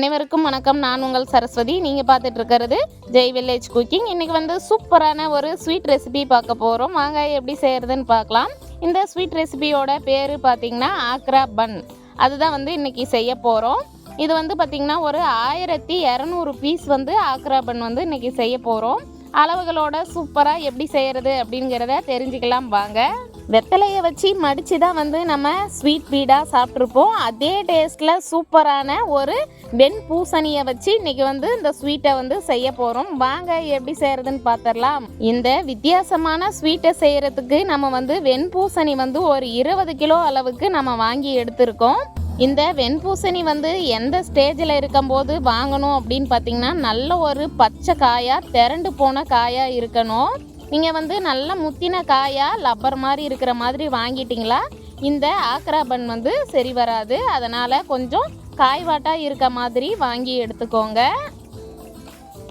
அனைவருக்கும் வணக்கம். நான் உங்கள் சரஸ்வதி. நீங்கள் பார்த்துட்டு இருக்கிறது ஜெய் வில்லேஜ் குக்கிங் இன்றைக்கி வந்து சூப்பரான ஒரு ஸ்வீட் ரெசிபி பார்க்க போகிறோம் வாங்க எப்படி செய்கிறதுன்னு பார்க்கலாம். இந்த ஸ்வீட் ரெசிபியோட பேர் பார்த்திங்கன்னா ஆக்ரா பன் அதுதான் வந்து இன்றைக்கி செய்ய போகிறோம் இது வந்து பார்த்திங்கன்னா ஒரு ஆயிரத்தி இரநூறு பீஸ் வந்து ஆக்ரா பன் வந்து இன்றைக்கி செய்ய போகிறோம் அளவுகளோட சூப்பராக எப்படி செய்கிறது அப்படிங்கிறத தெரிஞ்சுக்கலாம். வாங்க. வெத்தலையை வச்சு மடித்து தான் வந்து நம்ம ஸ்வீட் பீடாக சாப்பிட்ருப்போம் அதே டேஸ்ட்டில் சூப்பரான ஒரு வெண் பூசணியை வச்சு இன்றைக்கி வந்து இந்த ஸ்வீட்டை வந்து செய்ய போகிறோம் வாங்க எப்படி செய்கிறதுன்னு பார்த்துடலாம் இந்த வித்தியாசமான ஸ்வீட்டை செய்கிறதுக்கு நம்ம வந்து வெண்பூசணி வந்து ஒரு இருபது கிலோ அளவுக்கு நம்ம வாங்கி எடுத்திருக்கோம். இந்த வெண்பூசணி வந்து எந்த ஸ்டேஜில் இருக்கும்போது வாங்கணும் அப்படின்னு பார்த்தீங்கன்னா நல்ல ஒரு பச்சை காயாக திரண்டு போன காயாக இருக்கணும். நீங்கள் வந்து நல்லா முத்தின காயாக லப்பர் மாதிரி இருக்கிற மாதிரி வாங்கிட்டிங்களா? இந்த ஆக்ரா பன் வந்து சரி வராது. அதனால் கொஞ்சம் காய்வாட்டாக இருக்க மாதிரி வாங்கி எடுத்துக்கோங்க.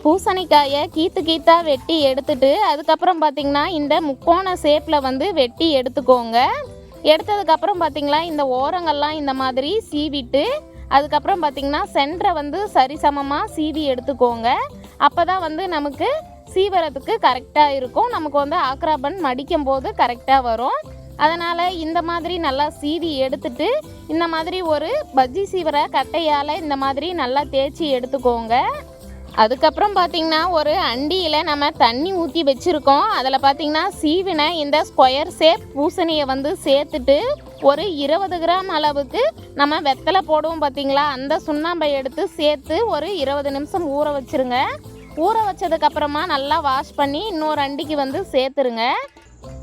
பூசணிக்காயை கீத்து கீத்தாக வெட்டி எடுத்துட்டு அதுக்கப்புறம் பார்த்தீங்கன்னா இந்த முக்கோண ஷேப்பில் வந்து வெட்டி எடுத்துக்கோங்க. எடுத்ததுக்கப்புறம் பார்த்திங்களா இந்த ஓரங்கள்லாம் இந்த மாதிரி சீவிட்டு அதுக்கப்புறம் பார்த்தீங்கன்னா சென்டரை வந்து சரிசமமாக சீவி எடுத்துக்கோங்க. அப்போ தான் வந்து நமக்கு சீவரத்துக்கு கரெக்டாக இருக்கும். நமக்கு வந்து ஆக்ராபன் மடிக்கும் போது கரெக்டாக வரும். அதனால் இந்த மாதிரி நல்லா சீவி எடுத்துட்டு இந்த மாதிரி ஒரு பஜ்ஜி சீவர கட்டையால் இந்த மாதிரி நல்லா தேய்ச்சி எடுத்துக்கோங்க. அதுக்கப்புறம் பார்த்தீங்கன்னா ஒரு அண்டியில் நம்ம தண்ணி ஊற்றி வச்சுருக்கோம். அதில் பார்த்தீங்கன்னா சீவின இந்த ஸ்கொயர் ஷேப் பூசணியை வந்து சேர்த்துட்டு ஒரு இருபது கிராம் அளவுக்கு நம்ம வெத்தலை போடுவோம் பார்த்திங்களா அந்த சுண்ணாம்பை எடுத்து சேர்த்து ஒரு இருபது நிமிஷம் ஊற வச்சுருங்க. ஊற வச்சதுக்கப்புறமா நல்லா வாஷ் பண்ணி இன்னொரு அண்டிக்கு வந்து சேர்த்துருங்க.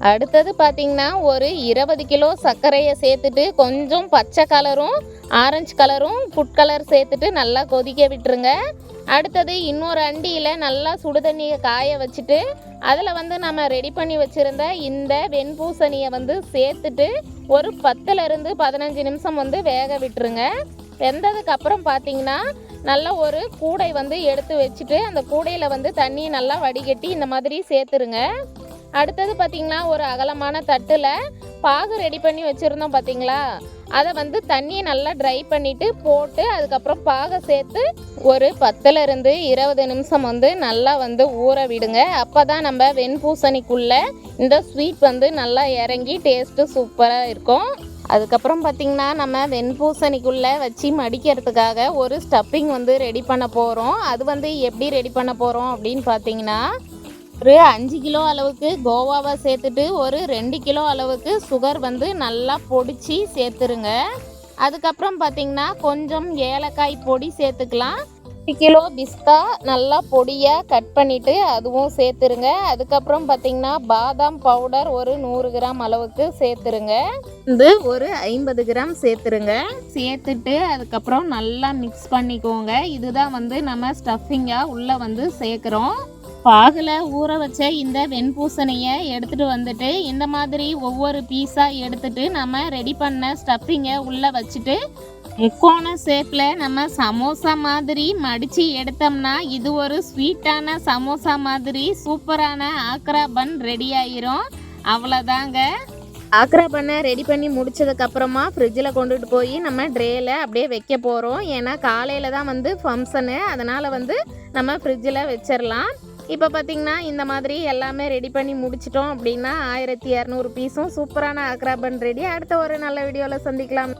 அடுத்தது பார்த்தீங்கன்னா ஒரு இருபது கிலோ சர்க்கரையை சேர்த்துட்டு கொஞ்சம் பச்சை கலரும் ஆரஞ்சு கலரும் ஃபுட் கலர் சேர்த்துட்டு நல்லா கொதிக்க விட்டுருங்க. அடுத்தது இன்னொரு அண்டியில் நல்லா சுடு தண்ணியை காய வச்சுட்டு அதில் வந்து நம்ம ரெடி பண்ணி வச்சுருந்த இந்த வெண்பூசணியை வந்து சேர்த்துட்டு ஒரு பத்துலேருந்து பதினஞ்சு நிமிஷம் வந்து வேக விட்டுருங்க. வெந்ததுக்கப்புறம் பார்த்தீங்கன்னா நல்ல ஒரு கூடை வந்து எடுத்து வச்சுட்டு அந்த கூடையில் வந்து தண்ணியை நல்லா வடிகட்டி இந்த மாதிரி சேர்த்துருங்க. அடுத்தது பார்த்திங்கன்னா ஒரு அகலமான தட்டில் பாகு ரெடி பண்ணி வச்சுருந்தோம் பார்த்தீங்களா அதை வந்து தண்ணியை நல்லா ட்ரை பண்ணிவிட்டு போட்டு அதுக்கப்புறம் பாகை சேர்த்து ஒரு பத்துலேருந்து இருபது நிமிஷம் வந்து நல்லா வந்து ஊற விடுங்க. அப்போ தான் நம்ம வெண்பூசணிக்குள்ளே இந்த ஸ்வீட் வந்து நல்லா இறங்கி டேஸ்ட்டு சூப்பராக இருக்கும். அதுக்கப்புறம் பார்த்திங்கன்னா நம்ம வெண்பூசணிக்குள்ளே வச்சு மடிக்கிறதுக்காக ஒரு ஸ்டப்பிங் வந்து ரெடி பண்ண போகிறோம் அது வந்து எப்படி ரெடி பண்ண போகிறோம் அப்படின்னு பார்த்தீங்கன்னா ஒரு அஞ்சு கிலோ அளவுக்கு கோவாவை சேர்த்துட்டு ஒரு ரெண்டு கிலோ அளவுக்கு சுகர் வந்து நல்லா பொடிச்சு சேர்த்துருங்க. அதுக்கப்புறம் பார்த்தீங்கன்னா கொஞ்சம் ஏலக்காய் பொடி சேர்த்துக்கலாம். ஒரு கிலோ பிஸ்தா நல்லா பொடியாக கட் பண்ணிவிட்டு அதுவும் சேர்த்துருங்க. அதுக்கப்புறம் பார்த்தீங்கன்னா பாதாம் பவுடர் ஒரு நூறு கிராம் அளவுக்கு சேர்த்துருங்க. இது ஒரு ஐம்பது கிராம் சேர்த்துருங்க. சேர்த்துட்டு அதுக்கப்புறம் நல்லா மிக்ஸ் பண்ணிக்கோங்க. இதுதான் வந்து நம்ம ஸ்டஃபிங்காக உள்ளே வந்து சேர்க்குறோம். பாகில் ஊற வச்ச இந்த வெண்பூசணியை எடுத்துகிட்டு வந்துட்டு இந்த மாதிரி ஒவ்வொரு பீஸாக எடுத்துட்டு நம்ம ரெடி பண்ண ஸ்டஃபிங்கை உள்ளே வச்சுட்டு முக்கோண ஷேப்பில் நம்ம சமோசா மாதிரி மடித்து எடுத்தோம்னா இது ஒரு ஸ்வீட்டான சமோசா மாதிரி சூப்பரான ஆக்ரா பன் ரெடி ஆயிரும். அவ்வளோதாங்க ஆக்ரா பண்ணை ரெடி பண்ணி முடிச்சதுக்கப்புறமா ஃப்ரிட்ஜில் கொண்டுட்டு போய் நம்ம ட்ரேயில் அப்படியே வைக்க போகிறோம் ஏன்னா காலையில் தான் வந்து ஃபங்க்ஷனு அதனால் வந்து நம்ம ஃப்ரிட்ஜில் வச்சிடலாம் இப்போ பார்த்திங்கன்னா இந்த மாதிரி எல்லாமே ரெடி பண்ணி முடிச்சிட்டோம் அப்படின்னா ஆயிரத்தி இரநூறு பீஸும் சூப்பரான ஆக்ரா பன் ரெடி அடுத்த ஒரு நல்ல வீடியோவில் சந்திக்கலாம்.